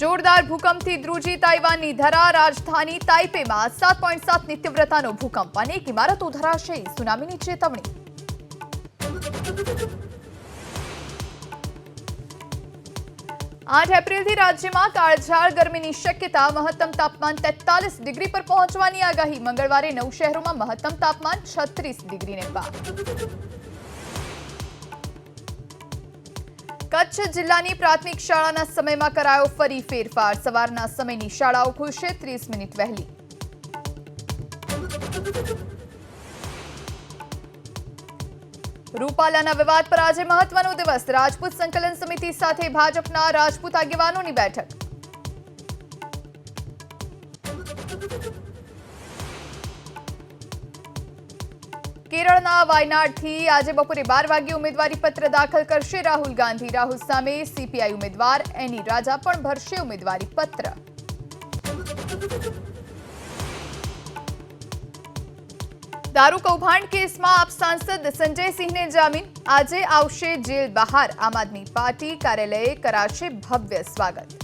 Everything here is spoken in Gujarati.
જોરદાર ભૂકંપથી ધ્રુજી તાઇવાનની ધરા રાજધાની તાઇપેમાં સાત પોઈન્ટ સાત નિત્યવ્રતાનો ભૂકંપ. અનેક ઇમારતો ધરાશે. સુનામીની ચેતવણી. આઠ એપ્રિલથી રાજ્યમાં કાળઝાળ ગરમીની શક્યતા, મહત્તમ તાપમાન તેતાલીસ ડિગ્રી પર પહોંચવાની આગાહી. મંગળવારે નવ શહેરોમાં મહત્તમ તાપમાન છત્રીસ ડિગ્રીને પાર. કચ્છ જિલ્લાની પ્રાથમિક શાળાના સમયમાં કરાયો ફરી ફેરફાર. સવારના સમયની શાળાઓ ખુલશે, ત્રીસ મિનિટ વહેલી. રૂપાલાના વિવાદ પર આજે મહત્વનો દિવસ. રાજપૂત સંકલન સમિતિ સાથે ભાજપના રાજપૂત આગેવાનોની બેઠક. કેરળના વાયનાડથી આજે બપોરે બાર વાગ્યે ઉમેદવારી પત્ર દાખલ કરશે રાહુલ ગાંધી. રાહુલ સામે સીપીઆઈ ઉમેદવાર એની રાજા પણ ભરશે ઉમેદવારી પત્ર. દારૂ કૌભાંડ કેસમાં આપ સાંસદ સંજયસિંહને જામીન. આજે આવશે જેલ બહાર. આમ આદમી પાર્ટી કાર્યાલયે કરાશે ભવ્ય સ્વાગત.